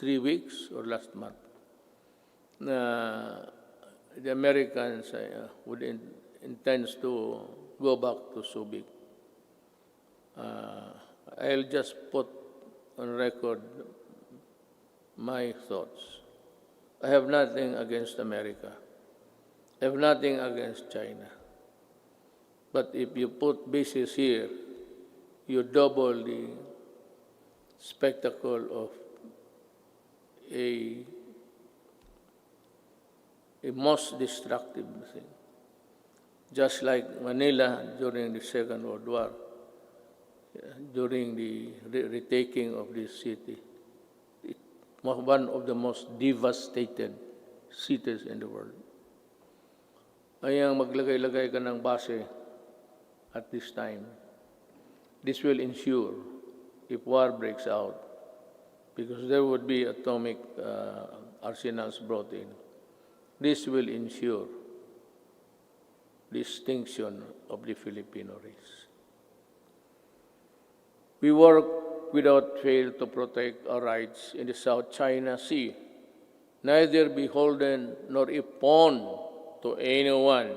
three weeks or last month na the Americans uh, would in, to go back to Subic. Uh, I'll just put on record my thoughts. I have nothing against America. I have nothing against China. But if you put bases here, you double the spectacle of a, a most destructive thing. Just like Manila during the Second World War, during the re- retaking of this city. It was one of the most devastated cities in the world. Ay ang maglagay-lagay ka ng base at this time. This will ensure if war breaks out, because there would be atomic uh, arsenals brought in. This will ensure distinction of the Filipino race. We work without fail to protect our rights in the South China Sea, neither beholden nor a pawn to anyone.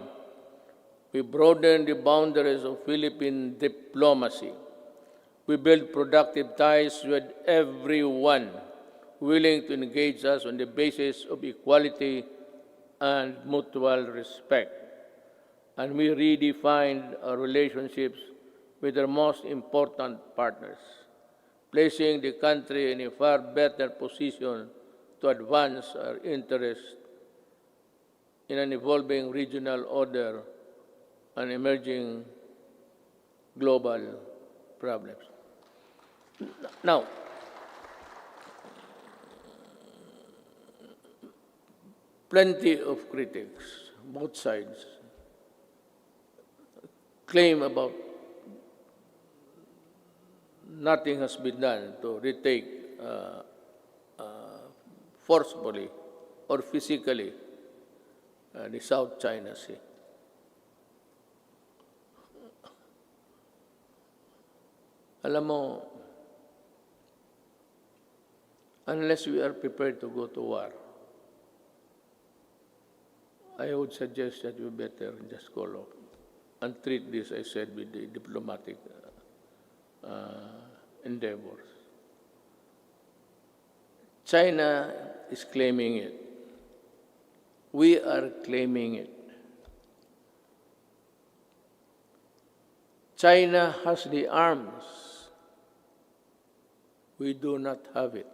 We broaden the boundaries of Philippine diplomacy. We build productive ties with everyone willing to engage us on the basis of equality and mutual respect. And we redefined our relationships with our most important partners, placing the country in a far better position to advance our interests in an evolving regional order and emerging global problems. Now, plenty of critics, both sides, claim about nothing has been done to retake uh, uh, forcefully or physically uh, the South China Sea. Alam mo, unless we are prepared to go to war, I would suggest that you better just call off and treat this, I said, with the diplomatic uh, endeavors. China is claiming it. We are claiming it. China has the arms. We do not have it.